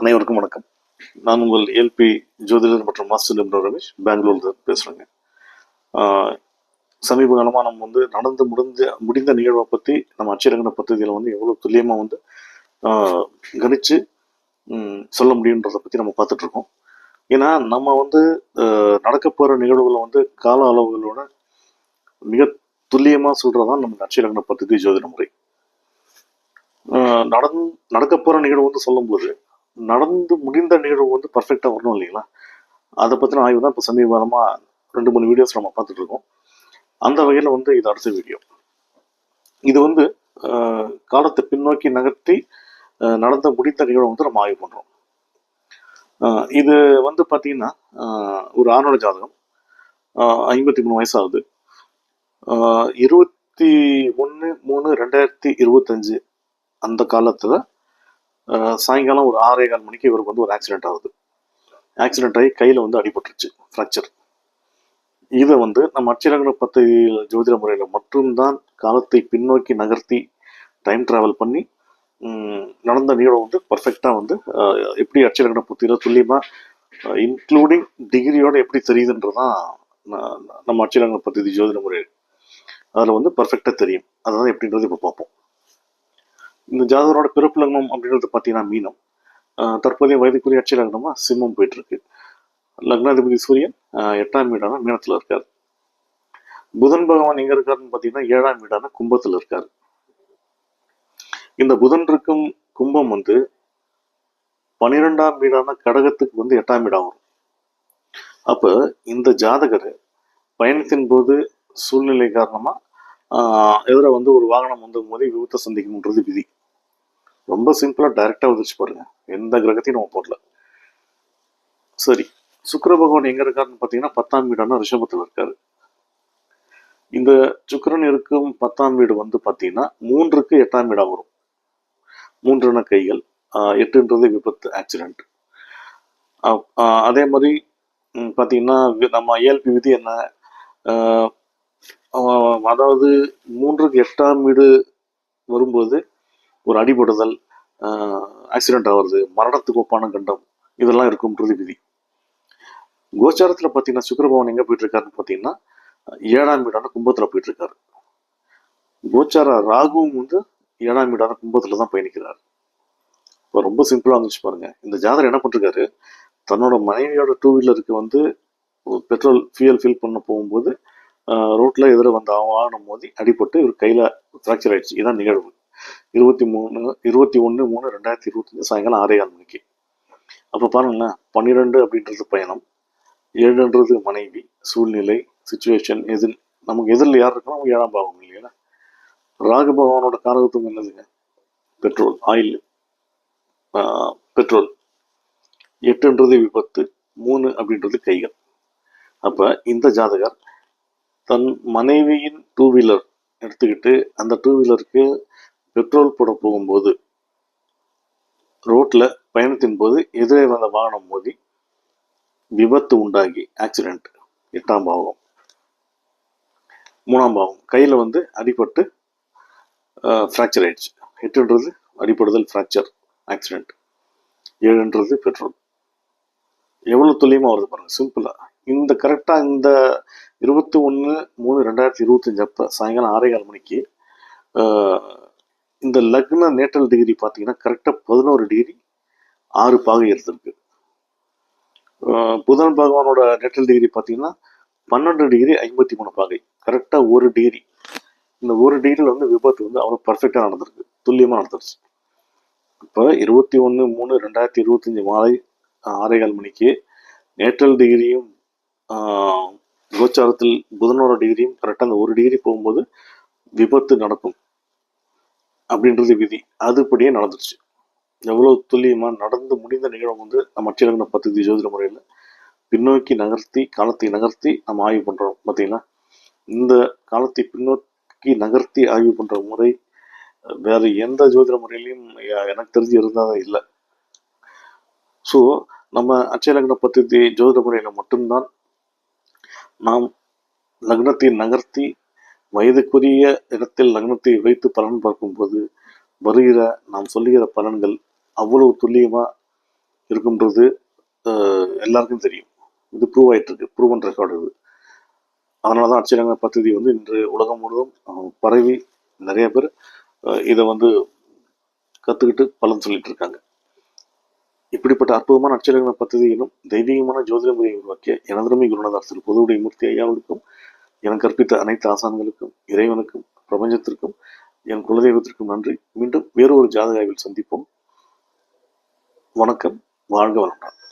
அனைவருக்கும் வணக்கம். நான் உங்கள் எல்பி ஜோதிடர் மற்றும் மாஸ்டர் நிபுணர் ரமேஷ் பெங்களூர்ல பேசுறேங்க. சமீப காலமாக நம்ம வந்து நடந்து முடிந்த முடிந்த நிகழ்வை பற்றி நம்ம அச்சிறங்கின பத்திரிகையில் வந்து எவ்வளோ துல்லியமாக வந்து கணிச்சு சொல்ல முடியுன்றதை பற்றி நம்ம பார்த்துட்டு இருக்கோம். ஏன்னா நம்ம வந்து நடக்க போகிற நிகழ்வுகளை வந்து கால அளவுகளோட மிக துல்லியமாக சொல்கிறதான் நம்ம நட்சத்திரங்கன பத்திரிகை ஜோதிட முறை. நடந் நடக்க போகிற நிகழ்வு வந்து சொல்லும்போது நடந்து முடிந்த நிகழ்வு வந்து பர்ஃபெக்டாக வரணும் இல்லைங்களா? அதை பற்றின ஆய்வு தான் இப்போ சமீபமாக ரெண்டு மூணு வீடியோஸ் நம்ம பார்த்துட்டு இருக்கோம். அந்த வகையில் வந்து இது அடுத்த வீடியோ இது வந்து காலத்தை பின்னோக்கி நகர்த்தி நடந்த முடிந்த நிகழ்வு வந்து நம்ம ஆய்வு பண்ணுறோம் இது வந்து பார்த்தீங்கன்னா ஒரு ஆணோட ஜாதகம். ஐம்பத்தி மூணு வயசாகுது. இருபத்தி ஒன்று மூணு ரெண்டாயிரத்தி இருபத்தஞ்சு அந்த காலத்தில் சாயங்காலம் ஒரு ஆறே கால் மணிக்கு இவருக்கு வந்து ஒரு ஆக்சிடென்ட் ஆகுது. ஆக்சிடென்ட் ஆகி கையில் வந்து அடிபட்டுருச்சு ஃப்ராக்சர் இதை வந்து நம்ம அச்சிரங்கன பத்து ஜோதிட முறையில் மட்டும்தான் காலத்தை பின்னோக்கி நகர்த்தி டைம் ட்ராவல் பண்ணி நடந்த நிகழ்வு வந்து பர்ஃபெக்டாக வந்து எப்படி அச்சிரங்கன புத்தியில் துல்லியமாக இன்க்ளூடிங் டிகிரியோடு எப்படி தெரியுதுன்றதான் தான் நம்ம அச்சிரங்கன பத்தி ஜோதிட முறை அதில் வந்து பர்ஃபெக்டாக தெரியும். அதான் எப்படின்றது இப்போ பார்ப்போம். இந்த ஜாதகரோட பிறப்பு லக்னம் அப்படின்றது பார்த்தீங்கன்னா மீனம். ஆஹ் தற்போதைய வயதுக்குரிய அட்சய லக்னமாக சிம்மம் போயிட்டுருக்கு. லக்னாதிபதி சூரியன் எட்டாம் வீடான மீனத்துல இருக்காரு. புதன் பகவான் எங்க இருக்காருன்னு பார்த்தீங்கன்னா ஏழாம் வீடான கும்பத்துல இருக்காரு. இந்த புதன் இருக்கும் கும்பம் வந்து பனிரெண்டாம் வீடான கடகத்துக்கு வந்து எட்டாம் வீடாக வரும். அப்ப இந்த ஜாதகர் பயணத்தின் போது சூழ்நிலை காரணமா ஆஹ் எதிர வந்து ஒரு வாகனம் வந்து மோதி விபத்தை சந்திக்கணுன்றது விதி. ரொம்ப சிம்பிளாக டைரெக்டாக உதிச்சு பாருங்க. எந்த கிரகத்தையும் நம்ம போடல. சரி சுக்கர பகவான் எங்கே இருக்காருன்னு பார்த்தீங்கன்னா பத்தாம் வீடான ரிஷபத்தில் இருக்காரு. இந்த சுக்கரன் இருக்கும் பத்தாம் வீடு வந்து பார்த்தீங்கன்னா மூன்றுக்கு எட்டாம் வீடாக வரும். மூன்றுன கைகள் எட்டுன்றது விபத்து ஆக்சிடென்ட் அதே மாதிரி பார்த்தீங்கன்னா நம்ம ஏஎல்பி விதி என்ன? அதாவது மூன்றுக்கு எட்டாம் வீடு வரும்போது ஒரு அடிபடுதல் ஆக்சிடென்ட் ஆகுறது மரணத்துக்கு ஒப்பான கண்டம் இதெல்லாம் இருக்கும்ன்றது விதி கோச்சாரத்தில் பார்த்தீங்கன்னா சுக்கிரபவன் எங்கே போயிட்டு இருக்காருன்னு பார்த்தீங்கன்னா ஏழாம் வீடான கும்பத்தில் போயிட்டு இருக்காரு கோச்சார ராகுவும் வந்து ஏழாம் வீடான கும்பத்தில் தான் பயணிக்கிறார். இப்போ ரொம்ப சிம்பிளாக இருந்துச்சு பாருங்க. இந்த ஜாதகர் என்ன பண்ணிருக்காரு தன்னோட மனைவியோட டூ வீலருக்கு வந்து பெட்ரோல் ஃபியூயல் ஃபில் பண்ண போகும்போது ரோட்டில் எதிர வந்த வாகனம் மோதி அடிபட்டு இவர் கையில் ஃப்ராக்சர் ஆயிடுச்சு. இதான் நிகழ்வு. இருபத்தி மூணு இருபத்தி ஒன்று மூணு ரெண்டாயிரத்தி இருபத்தஞ்சு சாயங்காலம் ஆறே மணிக்கு. அப்போ பாருங்களேன் பன்னிரெண்டு அப்படின்றது பயணம் ஏழுன்றது மனைவி சூழ்நிலை சுச்சுவேஷன் எதில் நமக்கு எதிரில் யார் இருக்கணும் அவங்க ஏழாம் பாவம் இல்லையா ராகு பகவானோட காரகத்துவம் என்னதுங்க? Petrol oil petrol. எட்டுன்றது விபத்து மூணு அப்படின்றது கைகள். அப்போ இந்த ஜாதகர் தன் மனைவியின் டூ வீலர் எடுத்துக்கிட்டு அந்த டூ வீலருக்கு பெட்ரோல் போட போகும்போது ரோட்டில் பயணத்தின் போது எதிரே வந்த வாகனம் மோதி விபத்து உண்டாகி. ஆக்சிடெண்ட் எட்டாம் பாவம். மூணாம் பாவம். கையில் வந்து அடிபட்டு ஃப்ராக்சர் ஆயிடுச்சு. எட்டுன்றது அடிபடுதல் ஃப்ராக்சர் ஆக்சிடெண்ட் ஏழுன்றது பெட்ரோல் எவ்வளோ துல்லியமாக வருது பாருங்கள் சிம்பிளாக இந்த கரெக்டாக இந்த இருபத்தி ஒன்று மூணு ரெண்டாயிரத்தி இருபத்தஞ்சு அப்போ சாயங்காலம் ஆறே கால் மணிக்கு இந்த லக்ன நேட்டல் டிகிரி பார்த்தீங்கன்னா கரெக்டாக பதினோரு டிகிரி ஆறு பாகை இருந்திருக்கு புதன் பகவானோட நேட்டல் டிகிரி பார்த்தீங்கன்னா பன்னெண்டு டிகிரி ஐம்பத்தி மூணு பாகை. கரெக்டாக ஒரு டிகிரி இந்த ஒரு டிகிரியில் வந்து விபத்து வந்து அவ்வளோ பர்ஃபெக்டாக நடந்திருக்கு. துல்லியமாக நடந்துருச்சு. இப்போ இருபத்தி ஒன்று மூணு ரெண்டாயிரத்தி இருபத்தஞ்சி மாலை ஆறே கால் மணிக்கு நேட்டல் டிகிரியும் கோச்சாரத்தில் புதனோட டிகிரியும் கரெக்டாக அந்த ஒரு டிகிரி போகும்போது விபத்து நடக்கும். அப்படின்றது விதி. அதுபடியே நடந்துச்சு எவ்வளோ துல்லியமாக நடந்து முடிந்த நிகழ்வு வந்து நம்ம அச்சிலக்கண பத்ததி ஜோதிட முறையில் பின்னோக்கி நகர்த்தி காலத்தை நகர்த்தி நம்ம ஆய்வு பண்ணுறோம் பார்த்தீங்களா இந்த காலத்தை பின்னோக்கி நகர்த்தி ஆய்வு பண்ணுற முறை வேறு எந்த ஜோதிட முறையிலையும் எனக்கு தெரிஞ்சு இருந்தால் இல்லை. ஸோ நம்ம அச்சலக்ன பத்தி ஜோதிட முறையில் மட்டும்தான் நாம் லக்னத்தை நகர்த்தி வயதுக்குரிய இடத்தில் லக்னத்தை வைத்து பலன் பார்க்கும்போது வருகிற நாம் சொல்லுகிற பலன்கள் அவ்வளவு துல்லியமாக இருக்கும்ன்றது எல்லாருக்கும் தெரியும். இது ப்ரூவ் ஆகிட்டு இருக்கு ப்ரூவன் ரெக்கார்டு இது. அதனால தான் அச்சரங்க பദ്ധதி வந்து இன்று உலகம் முழுவதும் பரவி நிறைய பேர் இதை வந்து கற்றுக்கிட்டு பலன் சொல்லிட்டு இருக்காங்க. இப்படிப்பட்ட அற்புதமான அச்சரங்க பத்ததி தெய்வீகமான ஜோதிட முறையை உருவாக்கிய எனதருமை குருநாதார் திரு பொதுவுடைய மூர்த்தி ஐயாவுக்கும் எனக்கு கற்பித்த அனைத்து ஆசான்களுக்கும் இறைவனுக்கும் பிரபஞ்சத்திற்கும் என் குலதெய்வத்திற்கும் நன்றி. மீண்டும் வேறொரு ஜாதகாவில் சந்திப்போம். வணக்கம். வாழ்க வளமுடன்.